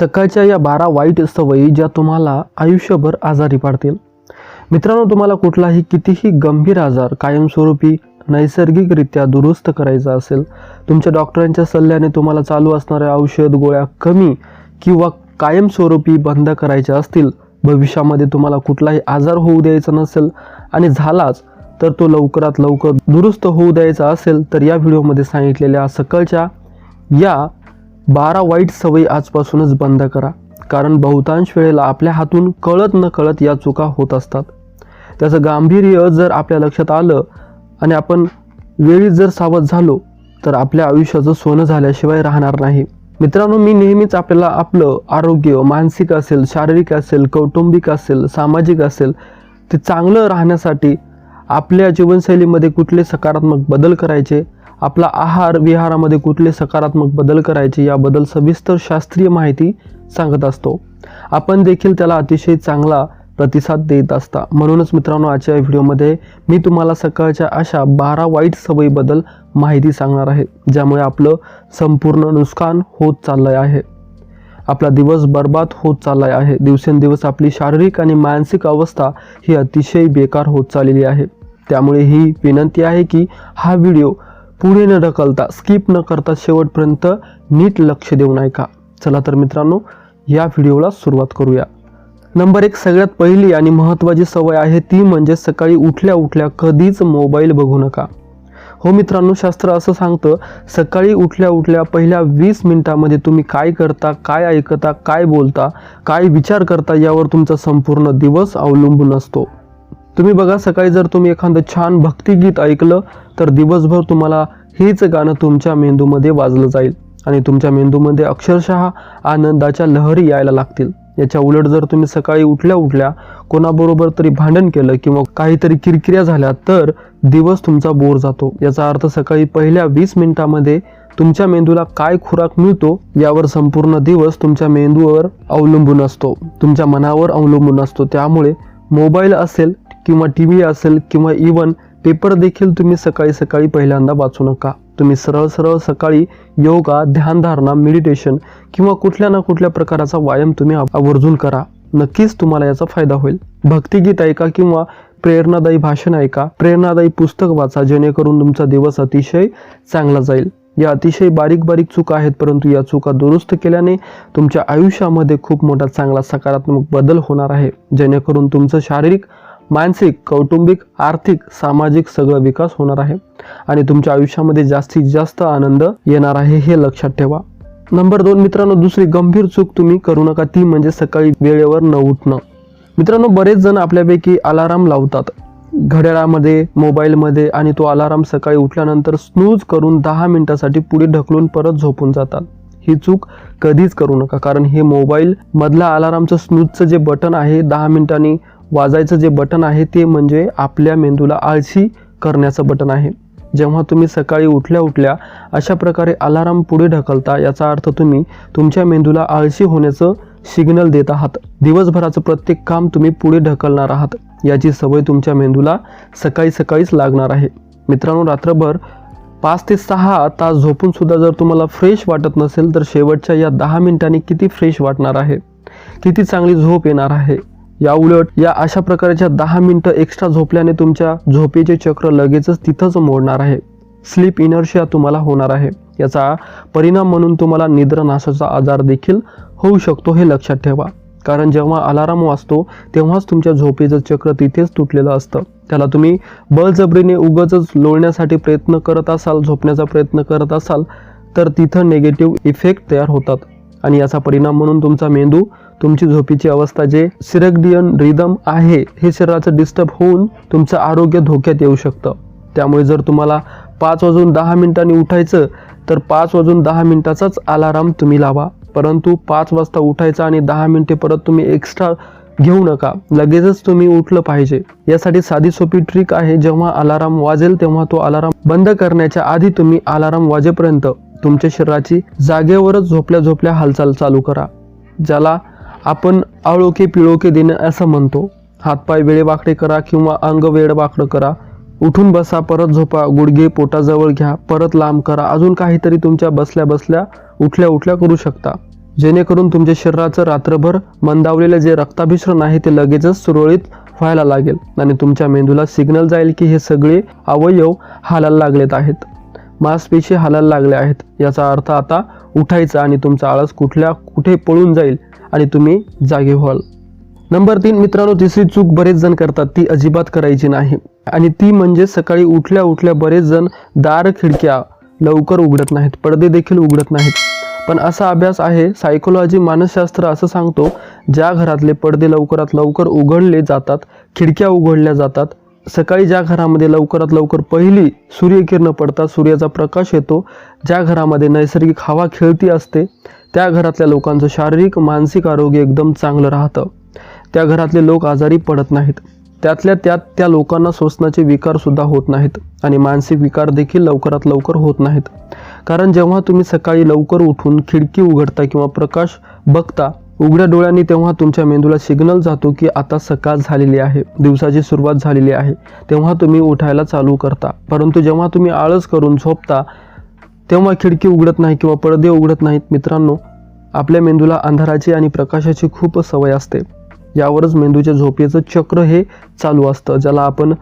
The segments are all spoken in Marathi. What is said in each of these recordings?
सकाळच्या या बारा वाईट सवयी ज्या तुम्हाला आयुष्यभर आजारी पाडतील. मित्रांनो तुम्हाला कुठलाही कितीही गंभीर आजार कायमस्वरूपी नैसर्गिकरित्या दुरुस्त करायचा असेल तुमच्या डॉक्टरांच्या सल्ल्याने तुम्हाला चालू असणाऱ्या औषध गोळ्या कमी किंवा कायमस्वरूपी बंद करायच्या असतील भविष्यामध्ये तुम्हाला कुठलाही आजार होऊ द्यायचा नसेल आणि झालाच तर तो लवकरात लवकर दुरुस्त होऊ द्यायचा असेल तर या व्हिडिओमध्ये सांगितलेल्या सकाळच्या या बारा वाईट सवयी आजपासूनच बंद करा. कारण बहुतांश वेळेला आपल्या हातून कळत न कळत या चुका होत असतात. त्याचं गांभीर्य जर आपल्या लक्षात आलं आणि आपण वेळी जर सावध झालो तर आपल्या आयुष्याचं सोनं झाल्याशिवाय राहणार नाही. मित्रांनो मी नेहमीच आपल्याला आपलं आरोग्य मानसिक असेल शारीरिक असेल कौटुंबिक असेल सामाजिक असेल ते चांगलं राहण्यासाठी आपल्या जीवनशैलीमध्ये कुठले सकारात्मक बदल करायचे? आपला आहार विहारामध्ये कुठले सकारात्मक बदल करायचे याबद्दल सविस्तर शास्त्रीय माहिती सांगत असतो. आपण देखील त्याला अतिशय चांगला प्रतिसाद देत असता. म्हणूनच मित्रांनो आजच्या व्हिडिओमध्ये मी तुम्हाला सकाळच्या अशा बारा वाईट सवयीबद्दल माहिती सांगणार आहे ज्यामुळे आपलं संपूर्ण नुकसान होत चाललं आहे. आपला दिवस बर्बाद होत चालला आहे. दिवसेंदिवस आपली शारीरिक आणि मानसिक अवस्था ही अतिशय बेकार होत चाललेली आहे. त्यामुळे ही विनंती आहे की हा व्हिडिओ पुढे न ढकलता स्किप न करता शेवटपर्यंत नीट लक्ष देऊन ऐका. चला तर मित्रांनो या व्हिडिओला सुरुवात करूया. नंबर एक सगळ्यात पहिली आणि महत्त्वाची सवय आहे ती म्हणजे सकाळी उठल्या उठल्या कधीच मोबाईल बघू नका. हो मित्रांनो शास्त्र असं सांगतं सकाळी उठल्या उठल्या पहिल्या वीस मिनिटामध्ये तुम्ही काय करता काय ऐकता काय बोलता काय विचार करता यावर तुमचा संपूर्ण दिवस अवलंबून असतो. तुम्ही बघा सकाळी जर तुम्ही एखादं छान भक्तिगीत ऐकलं तर दिवसभर तुम्हाला हेच गाणं तुमच्या मेंदूमध्ये वाजलं जाईल. आणि तुमच्या मेंदूमध्ये अक्षरशः आनंदाच्या लहरी यायला लागतील. याच्या उलट जर तुम्ही सकाळी उठल्या उठल्या कोणाबरोबर तरी भांडण केलं किंवा काहीतरी किरकिऱ्या झाल्या तर दिवस तुमचा बोर जातो. याचा अर्थ सकाळी पहिल्या वीस मिनिटामध्ये तुमच्या मेंदूला काय खुराक मिळतो यावर संपूर्ण दिवस तुमच्या मेंदूवर अवलंबून असतो. तुमच्या मनावर अवलंबून असतो. त्यामुळे मोबाईल असेल किंवा टी व्ही असेल किंवा इवन पेपर देखील तुम्ही सकाळी सकाळी पहिल्यांदा वाचू नका. तुम्ही सरळ सरळ सकाळी योगा ध्यानधारणा मेडिटेशन किंवा कुठल्या ना कुठल्या प्रकाराचा व्यायाम तुम्ही आवर्जून करा. नक्कीच तुम्हाला याचा फायदा होईल. भक्तिगीत ऐका किंवा प्रेरणादायी भाषण ऐका. प्रेरणादायी पुस्तक वाचा जेणेकरून तुमचा दिवस अतिशय चांगला जाईल. या अतिशय बारीक बारीक चुका आहेत परंतु या चुका दुरुस्त केल्याने तुमच्या आयुष्यामध्ये खूप मोठा चांगला सकारात्मक बदल होणार आहे. जेणेकरून तुमचं शारीरिक मानसिक कौटुंबिक आर्थिक सामाजिक सगळं विकास होणार आहे आणि तुमच्या आयुष्यामध्ये जास्तीत जास्त आनंद येणार आहे हे लक्षात ठेवा. नंबर दोन मित्रांनो दुसरी गंभीर चूक तुम्ही करू नका. ती म्हणजे सकाळी वेळेवर न उठणं. मित्रांनो बरेच जण आपल्यापैकी अलाराम लावतात. घड्याळामध्ये मोबाईलमध्ये आणि तो अलाराम सकाळी उठल्यानंतर स्नूज करून दहा मिनिटासाठी पुढे ढकलून परत झोपून जातात. ही चूक कधीच करू नका कारण हे मोबाईल मधला अलारामचं स्नूजचं जे बटन आहे दहा मिनिटांनी वाजायचं जे बटन आहे ते म्हणजे आपल्या मेंदूला आळशी करण्याचं बटन आहे. जेव्हा तुम्ही सकाळी उठल्या उठल्या अशा प्रकारे अलाराम पुढे ढकलता याचा अर्थ तुम्ही तुमच्या मेंदूला आळशी होण्याचं सिग्नल देत आहात. दिवसभराचं प्रत्येक काम तुम्ही पुढे ढकलणार आहात. याची सवय तुमच्या मेंदूला सकाळी सकाळीच लागणार आहे. मित्रांनो रात्रभर पाच ते सहा तास झोपून सुद्धा जर तुम्हाला फ्रेश वाटत नसेल तर शेवटच्या या दहा मिनिटांनी किती फ्रेश वाटणार आहे? किती चांगली झोप येणार आहे? या उलट या अशा प्रकारच्या दहा मिनिटं एक्स्ट्रा झोपल्याने तुमच्या झोपेचे चक्र लगेचच तिथंच मोडणार आहे. स्लीप इनर्शिया तुम्हाला होणार आहे. याचा परिणाम म्हणून तुम्हाला निद्रानाशाचा आजार देखील होऊ शकतो हे लक्षात ठेवा. कारण जेव्हा अलाराम वाजतो तेव्हाच तुमच्या झोपेचं चक्र तिथेच तुटलेलं असतं. त्याला तुम्ही बळजबरीने उगच लोळण्यासाठी प्रयत्न करत असाल झोपण्याचा प्रयत्न करत असाल तर तिथं निगेटिव्ह इफेक्ट तयार होतात. आणि याचा परिणाम म्हणून तुमचा मेंदू तुमची झोपेची अवस्था जे सिरगडियन रिदम आहे हे शरीराचं डिस्टर्ब होऊन तुमचं आरोग्य धोक्यात येऊ शकतं. त्यामुळे जर तुम्हाला पाच वाजून दहा मिनिटांनी उठायचं तर पाच वाजून दहा मिनिटाचाच अलाराम तुम्ही लावा. परंतु पाच वाजता उठायचा आणि दहा मिनिटे परत तुम्ही एक्स्ट्रा घेऊ नका. लगेचच तुम्ही उठलं पाहिजे. यासाठी साधी सोपी ट्रिक आहे जेव्हा अलाराम वाजेल तेव्हा तो अलाराम बंद करण्याच्या आधी तुम्ही अलाराम वाजेपर्यंत तुमच्या शरीराची जागेवरच झोपल्या झोपल्या हालचाल चालू करा. ज्याला आपण आळोखे पिळोखे देणं असं म्हणतो. हातपाय वेळेवाकडे करा किंवा अंग वेळवाकडं करा. उठून बसा परत झोपा गुडघे पोटाजवळ घ्या परत लांब करा. अजून काहीतरी तुमच्या बसल्या बसल्या उठल्या उठल्या करू शकता. जेणेकरून तुमच्या शरीराचं रात्रभर मंदावलेलं जे रक्ताभिसरण आहे ते लगेचच सुरळीत व्हायला लागेल आणि तुमच्या मेंदूला सिग्नल जाईल की हे सगळे अवयव हालायला लागलेत आहेत. मांसपेशी हालायला लागल्या आहेत. याचा अर्थ आता उठायचा आणि तुमचा आळस कुठल्या कुठे पळून जाईल आणि तुम्ही जागे व्हाल. नंबर तीन मित्रांनो तिसरी चूक बरेच जण करतात. ती अजिबात करायची नाही. आणि ती म्हणजे सकाळी उठल्या उठल्या बरेच जण दार खिडक्या लवकर उघडत नाहीत. पडदे देखील उघडत नाहीत. पण असा अभ्यास आहे सायकोलॉजी मानसशास्त्र असं सांगतो ज्या घरातले पडदे लवकरात लवकर उघडले जातात खिडक्या उघडल्या जातात सकाळी ज्या घरामध्ये लवकरात लवकर पहिली सूर्यकिरणं पडतात सूर्याचा प्रकाश येतो ज्या घरामध्ये नैसर्गिक हवा खेळती असते त्या घरातल्या लोकांचं शारीरिक मानसिक आरोग्य एकदम चांगलं राहतं. त्या घरातले लोक आजारी पडत नाहीत. त्यातल्या त्यात त्या लोकांना श्वसनाचे विकारसुद्धा होत नाहीत आणि मानसिक विकार देखील लवकरात लवकर होत नाहीत. कारण जेव्हा तुम्ही सकाळी लवकर उठून खिडकी उघडता किंवा प्रकाश बघता उघड्या डोळ्यांनी तेव्हा तुमच्या मेंदूला सिग्नल जातो की आता सकाळ झालेली आहे दिवसाची सुरुवात झालेली आहे. तेव्हा तुम्ही उठायला चालू करता. परंतु जेव्हा तुम्ही आळस करून झोपता तेव्हा खिडकी उघडत नाही किंवा पडदे उघडत नाहीत मित्रांनो. आपल्या मेंदूला अंधाराची आणि प्रकाशाची खूप सवय असते. यावरच मेंदूच्या झोपेचं चक्र हे चालू असतं ज्याला आपण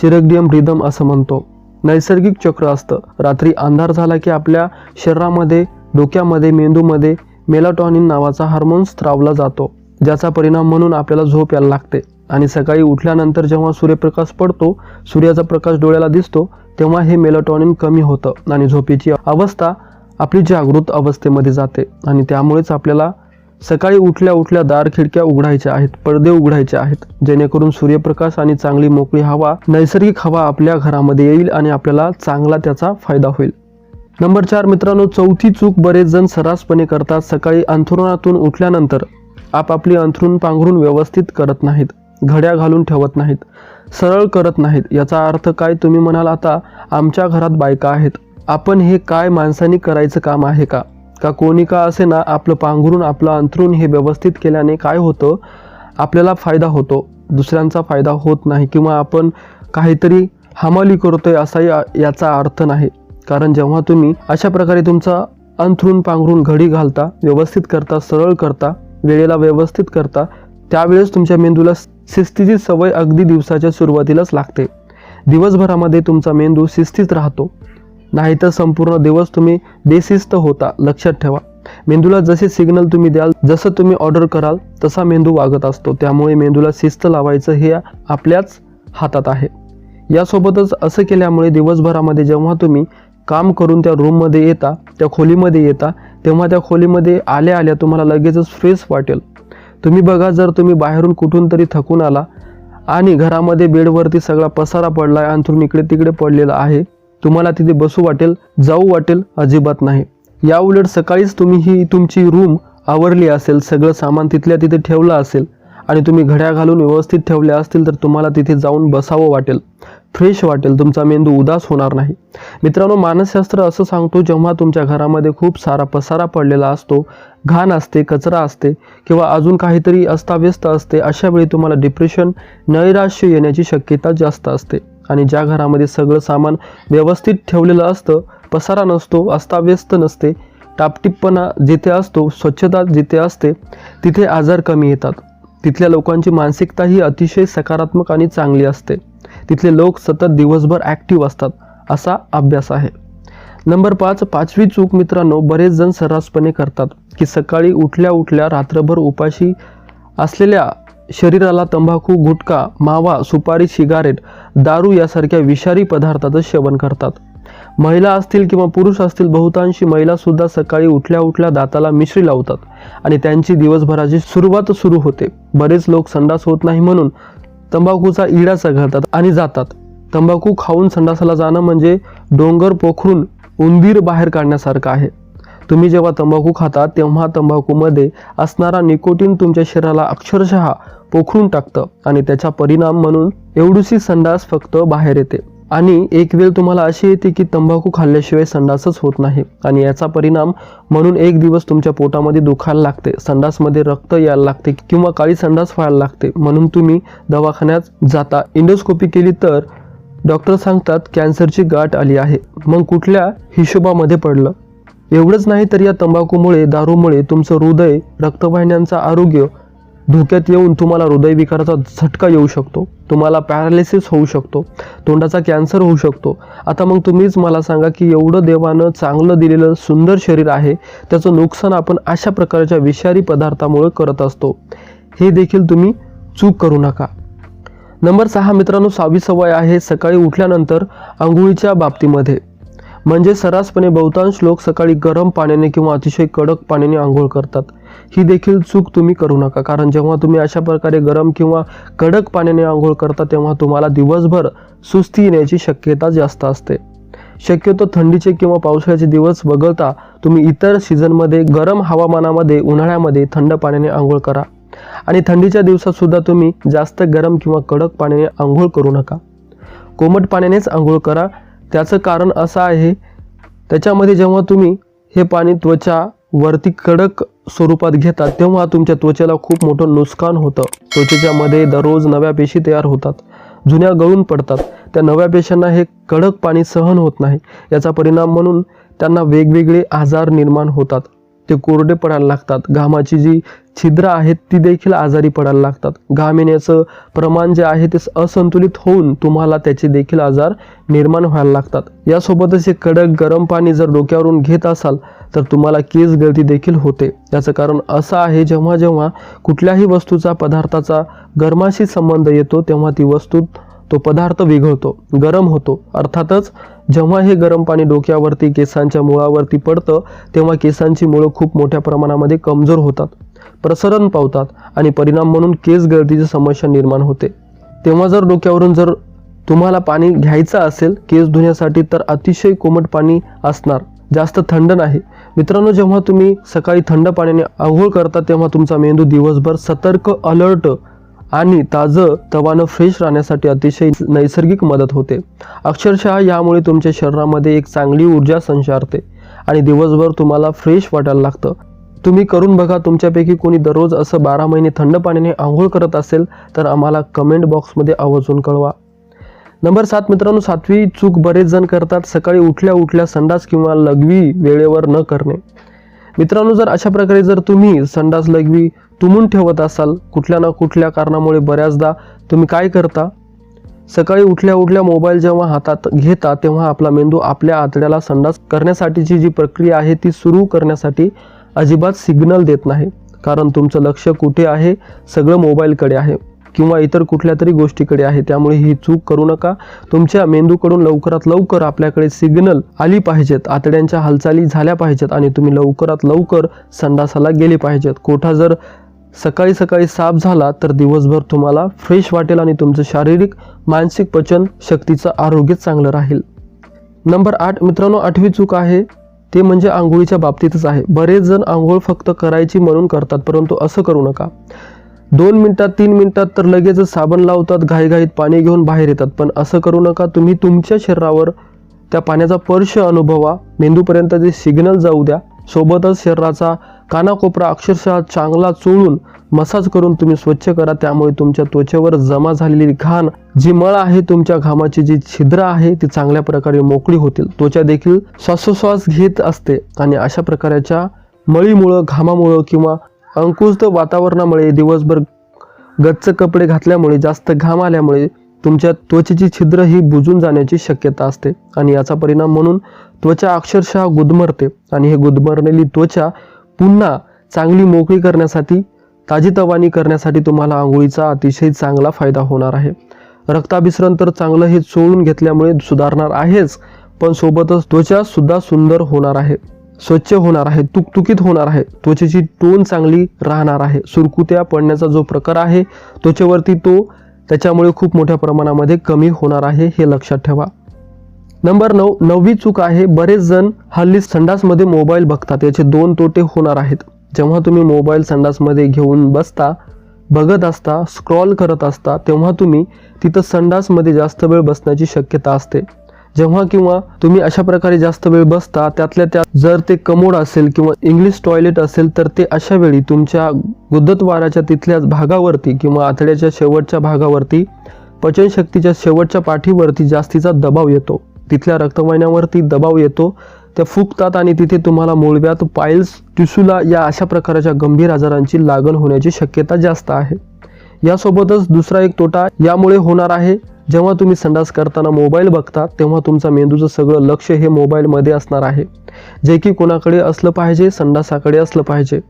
शिरगडियम रिदम असं म्हणतो. नैसर्गिक चक्र असतं. रात्री अंधार झाला की आपल्या शरीरामध्ये डोक्यामध्ये मेंदूमध्ये मेलाटॉनिन नावाचा हार्मोन स्त्रावला जातो ज्याचा परिणाम म्हणून आपल्याला झोप यायला लागते. आणि सकाळी उठल्यानंतर जेव्हा सूर्यप्रकाश पडतो सूर्याचा प्रकाश डोळ्याला दिसतो तेव्हा हे मेलाटॉनिन कमी होतं आणि झोपेची अवस्था आपली जागृत अवस्थेमध्ये जाते आणि त्यामुळेच आपल्याला सकाळी उठल्या उठल्या दार खिडक्या उघडायच्या आहेत पडदे उघडायचे आहेत. जेणेकरून सूर्यप्रकाश आणि चांगली मोकळी हवा नैसर्गिक हवा आपल्या घरामध्ये येईल आणि आपल्याला चांगला त्याचा फायदा होईल. नंबर चार मित्रांनो चौथी चूक बरेच जण सर्रासपणे करतात. सकाळी अंथरुणातून उठल्यानंतर आपापली अंथरूण पांघरून व्यवस्थित करत नाहीत. घड्या घालून ठेवत नाहीत सरळ करत नाहीत. याचा अर्थ काय? तुम्ही म्हणाल आता आमच्या घरात बायका आहेत. आपण हे काय माणसांनी करायचं काम आहे का? का कोणी का असे ना आपलं पांघरून आपलं अंथरूण हे व्यवस्थित केल्याने काय होतं? आपल्याला फायदा होतो. दुसऱ्यांचा फायदा होत नाही किंवा आपण काहीतरी हमाली करतोय असाही याचा अर्थ नाही. कारण जेव्हा तुम्ही अशा प्रकारे तुमचा अंथरूण पांघरून घडी घालता व्यवस्थित करता सरळ करता वेळेला व्यवस्थित करता त्यावेळेस तुमच्या मेंदूला शिस्तीची सवय अगदी दिवसाच्या सुरुवातीलाच लागते. दिवसभरामध्ये तुमचा मेंदू शिस्तीत राहतो. नाहीतर संपूर्ण दिवस तुम्ही बेशिस्त होता लक्षात ठेवा. मेंदूला जसे सिग्नल तुम्ही द्याल जसं तुम्ही ऑर्डर कराल तसा मेंदू वागत असतो. त्यामुळे मेंदूला शिस्त लावायचं हे आपल्याच हातात आहे. यासोबतच असं केल्यामुळे दिवसभरामध्ये जेव्हा तुम्ही काम करून त्या रूममध्ये येता त्या खोलीमध्ये येता तेव्हा त्या खोलीमध्ये आल्या आल्या तुम्हाला लगेचच फ्रेश वाटेल. तुम्ही बघा जर तुम्ही बाहेरून कुठून तरी थकून आला आणि घरामध्ये बेडवरती सगळा पसारा पडला आहे अंथरून इकडे तिकडे पडलेला आहे तुम्हाला तिथे बसू वाटेल जाऊ वाटेल अजिबात नाही. या उलट सकाळीच तुम्ही ही तुमची रूम आवरली असेल सगळं सामान तिथल्या तिथे ठेवलं असेल आणि तुम्ही घड्या घालून व्यवस्थित ठेवल्या असतील तर तुम्हाला तिथे जाऊन बसावं वाटेल. फ्रेश वाटेल. तुमचा मेंदू उदास होणार नाही. मित्रांनो मानसशास्त्र असं सांगतो जेव्हा तुमच्या घरामध्ये खूप सारा पसारा पडलेला असतो घाण असते कचरा असते किंवा अजून काहीतरी अस्ताव्यस्त असते अशा वेळी तुम्हाला डिप्रेशन नैराश्य येण्याची शक्यता जास्त असते. आणि ज्या घरामध्ये सगळं सामान व्यवस्थित ठेवलेलं असतं पसारा नसतो अस्ताव्यस्त नसते टापटिपपणा जिथे असतो स्वच्छता जिथे असते तिथे आजार कमी येतात. तिथल्या लोकांची मानसिकता ही अतिशय सकारात्मक आणि चांगली असते. तिथले लोक सतत दिवसभर ॲक्टिव्ह असतात असा अभ्यास आहे. नंबर पाच पाचवी चूक मित्रांनो बरेच जण सर्रासपणे करतात की सकाळी उठल्या उठल्या रात्रभर उपाशी असलेल्या शरीराला तंबाखू गुटखा मावा सुपारी सिगारेट दारू यासारख्या विषारी पदार्थाचं सेवन करतात. महिला असतील किंवा पुरुष असतील बहुतांशी महिलासुद्धा सकाळी उठल्या उठल्या दाताला मिश्री लावतात आणि त्यांची दिवसभराची सुरुवात सुरू होते. बरेच लोक संडास होत नाही म्हणून तंबाखूचा इडा घालतात आणि जातात. तंबाखू खाऊन संडासाला जाणं म्हणजे डोंगर पोखरून उंदीर बाहेर काढण्यासारखं आहे. तुम्ही जेव्हा तंबाखू खाता तेव्हा तंबाखूमध्ये असणारा निकोटीन तुमच्या शरीराला अक्षरशः पोखरून टाकतं आणि त्याचा परिणाम म्हणून एवढीशी संडास फक्त बाहेर येते. आणि एक वेळ तुम्हाला अशी येते की तंबाखू खाल्ल्याशिवाय संडासच होत नाही. आणि याचा परिणाम म्हणून एक दिवस तुमच्या पोटामध्ये दुखायला लागते. संडासमध्ये रक्त यायला लागते किंवा काळी संडास व्हायला लागते. म्हणून तुम्ही दवाखान्यात जाता. इंडोस्कोपी केली तर डॉक्टर सांगतात कॅन्सरची गाठ आली आहे. मग कुठल्या हिशोबामध्ये पडलं? एवढंच नाही तर या तंबाखूमुळे दारूमुळे तुमचं हृदय रक्तवाहिन्यांचं आरोग्य धोक्यात येऊन तुम्हाला हृदयविकाराचा झटका येऊ शकतो. तुम्हाला पॅरालिसिस होऊ शकतो. तोंडाचा कॅन्सर होऊ शकतो. आता मग तुम्हीच मला सांगा की एवढं देवानं चांगलं दिलेलं सुंदर शरीर आहे त्याचं नुकसान आपण अशा प्रकारच्या विषारी पदार्थामुळे करत असतो. हे देखील तुम्ही चूक करू नका. नंबर सहा मित्रांनो सहावी सवय आहे. सकाळी उठल्यानंतर आंघोळीच्या बाबतीमध्ये. म्हणजे सर्रासपणे बहुतांश लोक सकाळी गरम पाण्याने किंवा अतिशय कडक पाण्याने आंघोळ करतात. ही देखील चूक तुम्ही करू नका कारण जेव्हा तुम्ही अशा प्रकारे गरम किंवा कडक पाण्याने आंघोळ करता तेव्हा तुम्हाला दिवसभर सुस्ती येण्याची शक्यता जास्त असते. शक्यतो थंडीचे किंवा पावसाळ्याचे दिवस वगळता तुम्ही इतर सीझनमध्ये गरम हवामानामध्ये उन्हाळ्यामध्ये थंड पाण्याने आंघोळ करा. आणि थंडीच्या दिवसात सुद्धा तुम्ही जास्त गरम किंवा कडक पाण्याने आंघोळ करू नका. कोमट पाण्यानेच आंघोळ करा त्याचं कारण असं आहे त्याच्यामध्ये जेव्हा तुम्ही हे पाणी त्वचा वरती कडक स्वरूपात घेतात तेव्हा तुमच्या त्वचेला खूप मोठं नुकसान होतं. त्वचेच्या मध्ये दररोज नव्या पेशी तयार होतात जुन्या गळून पडतात. त्या नव्या पेशांना हे कडक पाणी सहन होत नाही. याचा परिणाम म्हणून त्यांना वेगवेगळे आजार निर्माण होतात. ते कोरडे पडायला लागतात. घामाची जी छिद्र आहेत ती देखील आजारी पडायला लागतात. घाम येण्याचं प्रमाण जे आहे ते असंतुलित होऊन तुम्हाला त्याचे देखील आजार निर्माण व्हायला लागतात. यासोबतच हे कडक गरम पाणी जर डोक्यावरून घेत असाल तर तुम्हाला केस गळती देखील होते. याचं कारण असं आहे जेव्हा जेव्हा कुठल्याही वस्तूचा पदार्थाचा गरमाशी संबंध येतो तेव्हा ती वस्तू तो पदार्थ विघळतो गरम होतो. अर्थातच जेव्हा हे गरम पाणी डोक्यावरती केसांच्या मुळावरती पडतं तेव्हा केसांची मुळं खूप मोठ्या प्रमाणामध्ये कमजोर होतात प्रसरण पावतात आणि परिणाम म्हणून केस गळतीची समस्या निर्माण होते. तेव्हा जर डोक्यावरून जर तुम्हाला पाणी घ्यायचं असेल केस धुण्यासाठी तर अतिशय कोमट पाणी असणार जास्त थंड नाही. मित्रांनो जेव्हा तुम्ही सकाळी थंड पाण्याने आंघोळ करता तेव्हा तुमचा मेंदू दिवसभर सतर्क अलर्ट आणि ताजं तवानं फ्रेश राहण्यासाठी अतिशय नैसर्गिक मदत होते. अक्षरशः यामुळे तुमच्या शरीरामध्ये एक चांगली ऊर्जा संचारते आणि दिवसभर तुम्हाला फ्रेश वाटायला लागतं. तुम्ही करून बघा तुमच्यापैकी कोणी दररोज असं बारा महिने थंड पाण्याने आंघोळ करत असेल तर आम्हाला कमेंट बॉक्समध्ये आवर्जून कळवा. नंबर सात मित्रांनो सातवी चूक बरेच जण करतात. सकाळी उठल्या उठल्या संडास किंवा लघवी वेळेवर न करणे. मित्रांनो जर अशा प्रकारे जर तुम्ही संडास लघवी तुमून ठेवत असाल कुठल्या ना कुठल्या कारणामुळे बऱ्याचदा तुम्ही काय करता? सकाळी उठल्या उठल्या मोबाईल जेव्हा हातात घेता तेव्हा आपला मेंदू आपल्या आतड्याला संडास करण्यासाठीची जी प्रक्रिया आहे ती सुरू करण्यासाठी अजिबात सिग्नल देत नाही. कारण तुमचं लक्ष कुठे आहे? सगळं मोबाईलकडे आहे. किंवा इतर कुठल्या तरी गोष्टीकडे आहे. त्यामुळे ही चूक करू नका. तुमच्या मेंदूकडून लवकरात लवकर आपल्याकडे सिग्नल आली पाहिजेत. आतड्यांच्या हालचाली झाल्या पाहिजेत आणि तुम्ही लवकरात लवकर संडासाला गेले पाहिजेत. कोठा जर सकाळी सकाळी साफ झाला तर दिवसभर तुम्हाला फ्रेश वाटेल आणि तुमचं शारीरिक मानसिक पचन शक्तीचं आरोग्य चांगलं राहील. नंबर आठ मित्रांनो आठवी चूक आहे. ते म्हणजे आंघोळीच्या बाबतीतच आहे. बरेच जण आंघोळ फक्त करायची म्हणून करतात परंतु असं करू नका. दोन मिनटात तीन मिनटात तर लगेचच साबण लावतात घाईघाईत पाणी घेऊन बाहेर येतात. पण असं करू नका. तुम्ही तुमच्या शरीरावर त्या पाण्याचा स्पर्श अनुभवा. मेंदूपर्यंत जे सिग्नल जाऊ द्या सोबतच शरीराचा कानाकोपरा अक्षरशः चांगला चोळून मसाज करून तुम्ही स्वच्छ करा. त्यामुळे तुमच्या त्वचेवर जमा झालेली घाण जी मळ आहे तुमच्या घामाची जी छिद्र आहे ती चांगल्या प्रकारे मोकळी होतील. त्वचा देखील श्वासोश्वास घेत असते आणि अशा प्रकारच्या मळीमुळं घामामुळं किंवा अंकुश वातावरणामुळे दिवसभर गच्च कपडे घातल्यामुळे जास्त घाम आल्यामुळे तुमच्या त्वचेची छिद्र ही बुजून जाण्याची शक्यता असते. आणि याचा परिणाम म्हणून त्वचा अक्षरशः गुदमरते. आणि हे गुदमरलेली त्वचा पुन्हा चांगली मोकळी करण्यासाठी ताजीतवानी करण्यासाठी तुम्हाला आंघोळीचा अतिशय चांगला फायदा होणार आहे. रक्ताभिसरण तर चांगलं हे चोळून घेतल्यामुळे सुधारणार आहेच पण सोबतच त्वचा सुद्धा सुंदर होणार आहे. स्वच्छ होणार आहे तुकतुकीत होणार आहे. त्वचेची टोन चांगली राहणार आहे. सुरकुत्या पडण्याचा जो प्रकार आहे त्वचेवरती तो त्याच्यामुळे खूप मोठ्या प्रमाणामध्ये कमी होणार आहे हे लक्षात ठेवा. नंबर नऊ नववी चूक आहे. बरेच जण हल्ली संडासमध्ये मोबाईल बघतात. याचे दोन तोटे होणार आहेत. जेव्हा तुम्ही मोबाईल संडासमध्ये घेऊन बसता बघत असता स्क्रॉल करत असता तेव्हा तुम्ही तिथं संडासमध्ये जास्त वेळ बसण्याची शक्यता असते. जेव्हा किंवा तुम्ही अशा प्रकारे जास्त वेळ बसता त्यातल्या त्यात जर ते कमोड असेल किंवा इंग्लिश टॉयलेट असेल तर ते अशा वेळी तुमच्या गुदद्वाराच्या तिथल्या भागावरती किंवा आतड्याच्या शेवटच्या भागावरती पचनशक्तीच्या शेवटच्या पाठीवरती जास्तीचा दबाव येतो. तिथल्या रक्तवाहिन्यावरती दबाव येतो त्या फुगतात आणि तिथे तुम्हाला मुळव्यात पाईल्स टिसूला या अशा प्रकारच्या गंभीर आजारांची लागण होण्याची शक्यता जास्त आहे. यासोबतच दुसरा एक तोटा यामुळे होणार आहे. जेव्हा तुम्ही संडास करताना मोबाईल बघता तेव्हा तुमचा मेंदूचं सगळं लक्ष हे मोबाईलमध्ये असणार आहे. जे की कोणाकडे असलं पाहिजे संडासाकडे असलं पाहिजे.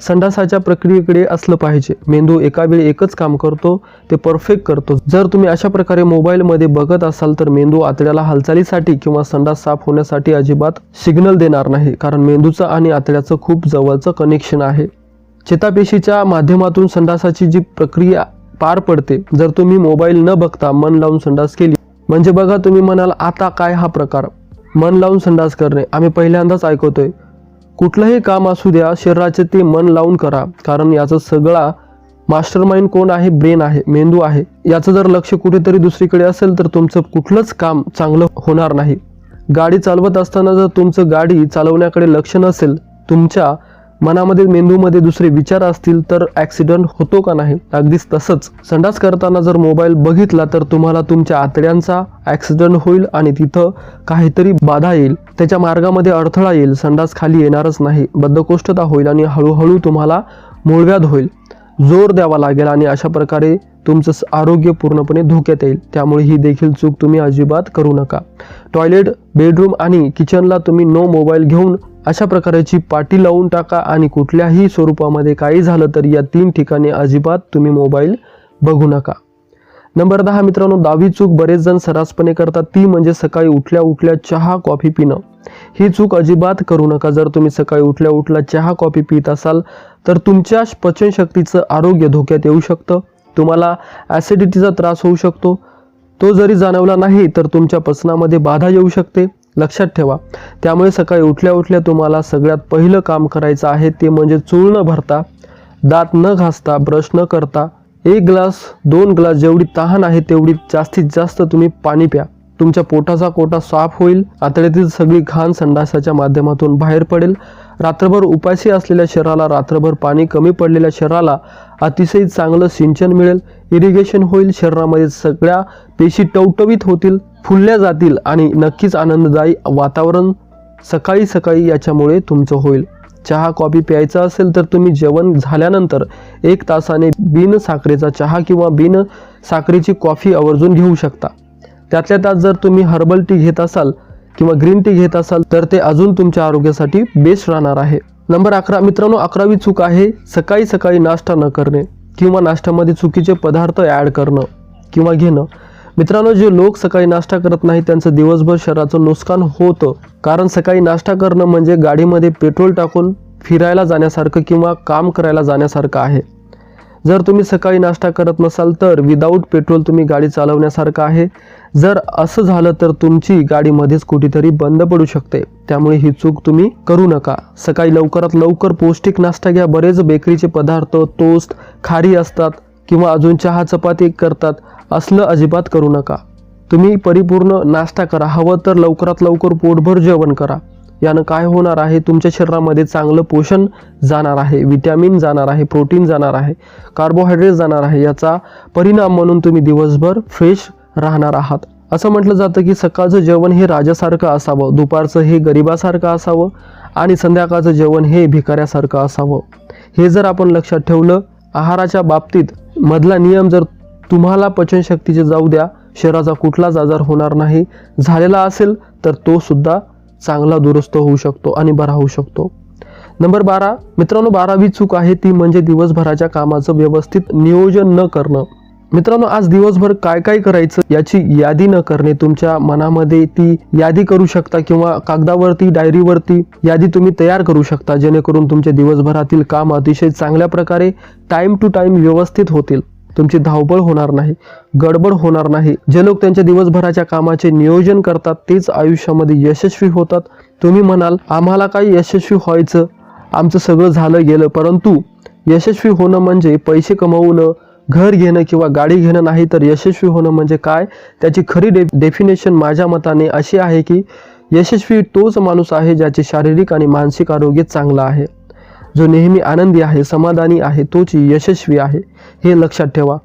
संडासाच्या प्रक्रियेकडे असलं पाहिजे. मेंदू एका वेळी एकच काम करतो ते परफेक्ट करतो. जर तुम्ही अशा प्रकारे मोबाईलमध्ये बघत असाल तर मेंदू आतड्याला हालचालीसाठी किंवा संडास साफ होण्यासाठी अजिबात सिग्नल देणार नाही कारण मेंदूचं आणि आतड्याचं खूप जवळचं कनेक्शन आहे. चेतापेशीच्या माध्यमातून संडासाची जी प्रक्रिया पार पडते जर तुम्ही मोबाईल न बघता मन लावून संडास केली म्हणजे बघा तुम्ही म्हणाल आता काय हा प्रकार? मन लावून संडास करणे. आम्ही पहिल्यांदाच ऐकवतोय कुठलंही काम असू द्या शरीराचे ते मन लावून करा. कारण याचं सगळा मास्टर माइंड कोण आहे? ब्रेन आहे मेंदू आहे. याचं जर लक्ष कुठेतरी दुसरीकडे असेल तर तुमचं कुठलंच काम चांगलं होणार नाही. गाडी चालवत असताना जर तुमचं गाडी चालवण्याकडे लक्ष नसेल तुमच्या मनामध्ये मेंदूमध्ये दुसरे विचार असतील तर ॲक्सिडंट होतो का नाही? अगदीच तसंच. संडास करताना जर मोबाईल बघितला तर तुम्हाला तुमच्या आतड्यांचा ॲक्सिडंट होईल आणि तिथं काहीतरी बाधा येईल. त्याच्या मार्गामध्ये अडथळा येईल. संडास खाली येणारच नाही. बद्धकोष्ठता होईल आणि हळूहळू तुम्हाला मुळव्याध होईल. जोर द्यावा लागेल आणि अशा प्रकारे तुमचं आरोग्य पूर्णपणे धोक्यात येईल. त्यामुळे ही देखील चूक तुम्ही अजिबात करू नका. टॉयलेट बेडरूम आणि किचनला तुम्ही नो मोबाईल घेऊन अशा प्रकारची पाटी लावून टाका आणि कुठल्याही स्वरूपामध्ये काही झालं तर या तीन ठिकाणी अजिबात तुम्ही मोबाईल बघू नका. नंबर दहा मित्रांनो दहावी चूक बरेच जण सर्रासपणे करतात. ती म्हणजे सकाळी उठल्या उठल्या चहा कॉफी पिणं. ही चूक अजिबात करू नका. जर तुम्ही सकाळी उठल्या उठल्या चहा कॉफी पित असाल तर तुमच्या पचनशक्तीचं आरोग्य धोक्यात येऊ शकतं. तुम्हाला ॲसिडिटीचा त्रास होऊ शकतो. तो जरी जाणवला नाही तर तुमच्या पचनामध्ये बाधा येऊ शकते. लक्षात ठेवा. त्यामुळे सकाळी उठल्या उठल्या तुम्हाला सगळ्यात पहिलं काम करायचं आहे ते म्हणजे चूळ न भरता. दात न घासता ब्रश न करता एक ग्लास दोन ग्लास जेवढी तहान आहे तेवढी जास्तीत जास्त तुम्ही पाणी प्या. तुमच्या पोटाचा कोटा साफ होईल आतड्यातील सगळी घाण संडासाच्या माध्यमातून बाहेर पडेल. रात्रभर उपाशी असलेल्या शरीराला रात्रभर पाणी कमी पडलेल्या शरीराला अतिशय चांगलं सिंचन मिळेल. इरिगेशन होईल शरीरामध्ये सगळ्या पेशी टवटवीत होतील फुलल्या जातील आणि नक्कीच आनंददायी वातावरण सकाळी सकाळी याच्यामुळे तुमचं होईल. चहा कॉफी प्यायचा असेल तर तुम्ही जेवण झाल्यानंतर एक तासाने बिन साखरेचा चहा किंवा बिन साखरेची कॉफी आवर्जून घेऊ शकता. त्यातल्या त्यात जर तुम्ही हर्बल टी घेत असाल किंवा ग्रीन टी घेत असाल तर ते अजून तुमच्या आरोग्यासाठी बेस्ट राहणार आहे. नंबर अकरा मित्रांनो अकरावी चूक आहे सकाळी सकाळी नाश्ता न करणे किंवा नाश्त्यामध्ये चुकीचे पदार्थ ॲड करणं किंवा घेणं. मित्रांनो जे लोक सकाळी नाश्ता करत नाही त्यांचं दिवसभर शरीराचं नुकसान होतं. कारण सकाळी नाश्ता करणं म्हणजे गाडीमध्ये पेट्रोल टाकून फिरायला जाण्यासारखं किंवा काम करायला जाण्यासारखं आहे. जर तुम्ही सकाळी नाश्ता करत नसाल तर विदाऊट पेट्रोल तुम्ही गाडी चालवण्यासारखं आहे. जर असं झालं तर तुमची गाडीमध्येच कुठेतरी बंद पडू शकते. त्यामुळे ही चूक तुम्ही करू नका. सकाळी लवकरात लवकर पौष्टिक नाश्ता घ्या. बरेच बेकरीचे पदार्थ टोस्ट खारी असतात. किंवा अजून चहा चपाती करतात असलं अजिबात करू नका. तुम्ही परिपूर्ण नाश्ता करा हवं तर लवकरात लवकर पोटभर जेवण करा. यानं काय होणार आहे? तुमच्या शरीरामध्ये चांगलं पोषण जाणार आहे विटॅमिन जाणार आहे प्रोटीन जाणार आहे कार्बोहायड्रेट जाणार आहे याचा परिणाम म्हणून तुम्ही दिवसभर फ्रेश राहणार आहात. असं म्हटलं जातं की सकाळचं जेवण हे राजासारखं असावं दुपारचं हे गरिबासारखं असावं आणि संध्याकाळचं जेवण हे भिकाऱ्यासारखं असावं. हे जर आपण लक्षात ठेवलं आहाराच्या बाबतीत मधला नियम जर तुम्हाला पचनशक्तीचे जाऊ द्या शरीराचा कुठलाच आजार होणार नाही. झालेला असेल तर तो सुद्धा चांगला दुरुस्त होऊ शकतो आणि बरा होऊ शकतो. नंबर बारा. मित्रांनो बारावी चूक आहे ती म्हणजे दिवसभराच्या कामाचं व्यवस्थित नियोजन न करणं. मित्रांनो आज दिवसभर काय काय करायचं याची यादी न करणे तुमच्या मनामध्ये ती यादी करू शकता किंवा कागदावरती डायरीवरती यादी तुम्ही तयार करू शकता जेणेकरून तुमच्या दिवसभरातील काम अतिशय चांगल्या प्रकारे टाइम टू टाइम व्यवस्थित होतील. तुमची धावपळ होणार नाही गडबड होणार नाही. जे लोक त्यांच्या दिवसभराच्या कामाचे नियोजन करतात तेच आयुष्यामध्ये यशस्वी होतात. तुम्ही म्हणाल आम्हाला काही यशस्वी व्हायचं? आमचं सगळं झालं गेलं. परंतु यशस्वी होणं म्हणजे पैसे कमवणं घर घेणं किंवा गाडी घेणं नाही तर यशस्वी होणं म्हणजे काय? त्याची खरी डे डेफिनेशन माझ्या मताने अशी आहे की यशस्वी तोच माणूस आहे ज्याचे शारीरिक आणि मानसिक आरोग्य चांगलं आहे. जो नेहमी आनंदी आहे समाधानी आहे तोच यशस्वी आहे. हे लक्षात ठेवा.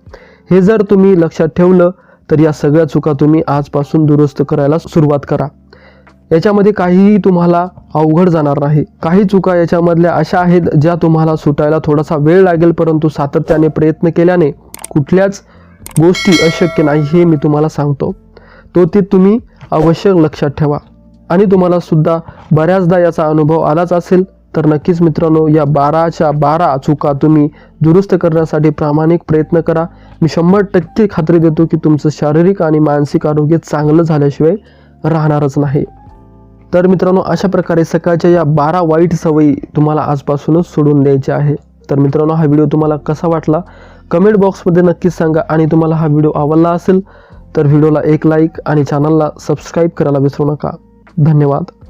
हे जर तुम्ही लक्षात ठेवलं तर या सगळ्या चुका तुम्ही आजपासून दुरुस्त करायला सुरुवात करा. याच्यामध्ये काहीही तुम्हाला अवघड जाणार नाही. काही चुका याच्यामधल्या अशा आहेत ज्या तुम्हाला सुटायला थोडासा वेळ लागेल परंतु सातत्याने प्रयत्न केल्याने कुठल्याच गोष्टी अशक्य नाही हे मी तुम्हाला सांगतो. तो ते तुम्ही अवश्य लक्षात ठेवा. आणि तुम्हाला सुद्धा बऱ्याचदा याचा अनुभव आलाच असेल तर नक्कीच मित्रांनो या बाराच्या बारा चुका तुम्ही दुरुस्त करण्यासाठी प्रामाणिक प्रयत्न करा. मी शंभर टक्के खात्री देतो की तुमचं शारीरिक आणि मानसिक आरोग्य चांगलं झाल्याशिवाय राहणारच नाही. तर मित्रांनो अशा प्रकारे सकाळच्या या बारा वाईट सवयी तुम्हाला आजपासूनच सोडून द्यायच्या आहे. तर मित्रांनो हा व्हिडिओ तुम्हाला कसा वाटला? कमेंट बॉक्समध्ये नक्कीच सांगा आणि तुम्हाला हा व्हिडिओ आवडला असेल तर व्हिडिओला एक लाईक आणि चॅनलला सबस्क्राईब करायला विसरू नका. धन्यवाद.